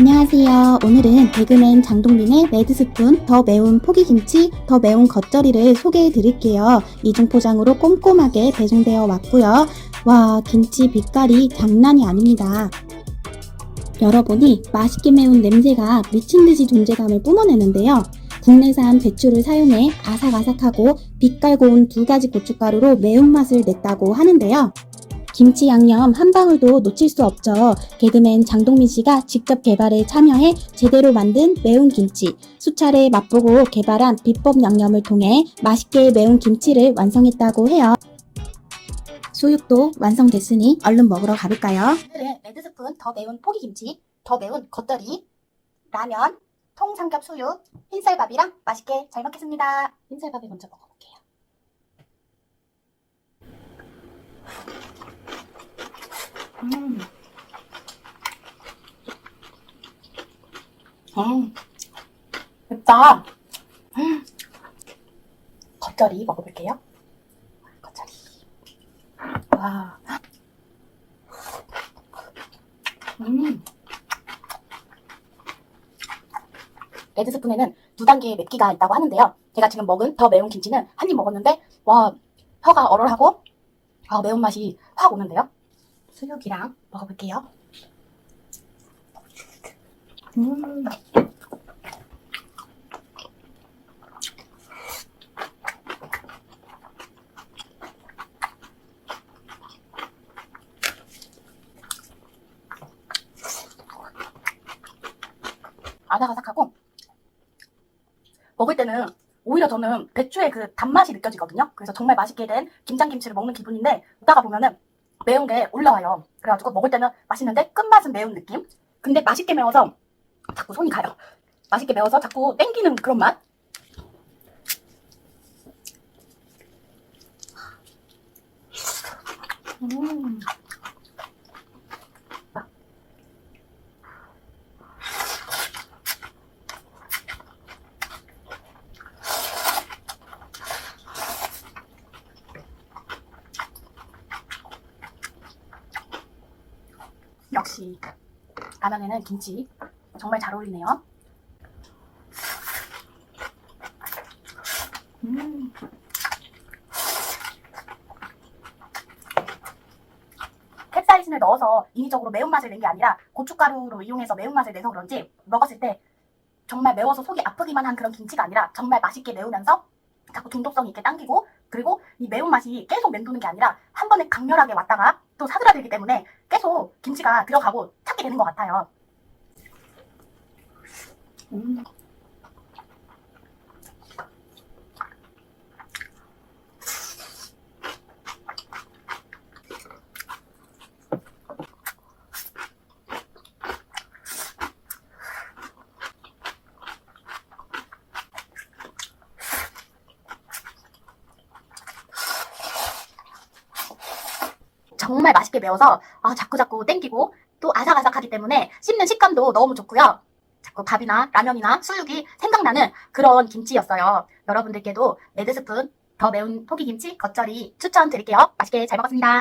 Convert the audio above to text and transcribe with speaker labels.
Speaker 1: 안녕하세요. 오늘은 개그맨 장동민의 레드스푼 더 매운 포기김치 더 매운 겉절이를 소개해 드릴게요. 이중 포장으로 꼼꼼하게 배송되어 왔고요. 와, 김치 빛깔이 장난이 아닙니다. 열어보니 맛있게 매운 냄새가 미친 듯이 존재감을 뿜어내는데요. 국내산 배추를 사용해 아삭아삭하고 빛깔 고운 두 가지 고춧가루로 매운맛을 냈다고 하는데요. 김치 양념 한 방울도 놓칠 수 없죠. 개그맨 장동민 씨가 직접 개발에 참여해 제대로 만든 매운 김치, 수차례 맛보고 개발한 비법 양념을 통해 맛있게 매운 김치를 완성했다고 해요. 수육도 완성됐으니 얼른 먹으러 가볼까요? 오늘은 레드스푼 더 매운 포기김치, 더 매운 겉절이, 라면, 통삼겹 수육, 흰쌀밥이랑 맛있게 잘 먹겠습니다. 흰쌀밥을 먼저 먹어볼게요. 음. 음. 맵다. 음. 겉절이 먹어볼게요. 겉절이. 와. 음. 레드스푼에는 두 단계의 맵기가 있다고 하는데요. 제가 지금 먹은 더 매운 김치는 한 입 먹었는데, 와, 혀가 얼얼하고, 아, 매운맛이 확 오는데요. 수육이랑 먹어볼게요. 음. 아삭아삭하고 먹을 때는 오히려 저는 배추의 그 단맛이 느껴지거든요. 그래서 정말 맛있게 된 김장김치를 먹는 기분인데 먹다가 보면은 매운 게 올라와요. 그래가지고 먹을 때는 맛있는데 끝맛은 매운 느낌? 근데 맛있게 매워서 자꾸 손이 가요. 맛있게 매워서 자꾸 땡기는 그런 맛? 음. 역시 라면에는 김치 정말 잘 어울리네요. 음. 캡사이신을 넣어서 인위적으로 매운맛을 낸 게 아니라 고춧가루로 이용해서 매운맛을 내서 그런지 먹었을 때 정말 매워서 속이 아프기만 한 그런 김치가 아니라 정말 맛있게 매우면서 자꾸 중독성 있게 당기고 그리고 이 매운맛이 계속 맴도는 게 아니라 한 번에 강렬하게 왔다가 또 사그라들기 때문에 계속 김치가 들어가고 찾게 되는 것 같아요. 음. 정말 맛있게 매워서 아, 자꾸자꾸 땡기고 또 아삭아삭하기 때문에 씹는 식감도 너무 좋고요. 자꾸 밥이나 라면이나 수육이 생각나는 그런 김치였어요. 여러분들께도 레드스푼 더 매운 포기김치 겉절이 추천드릴게요. 맛있게 잘 먹었습니다.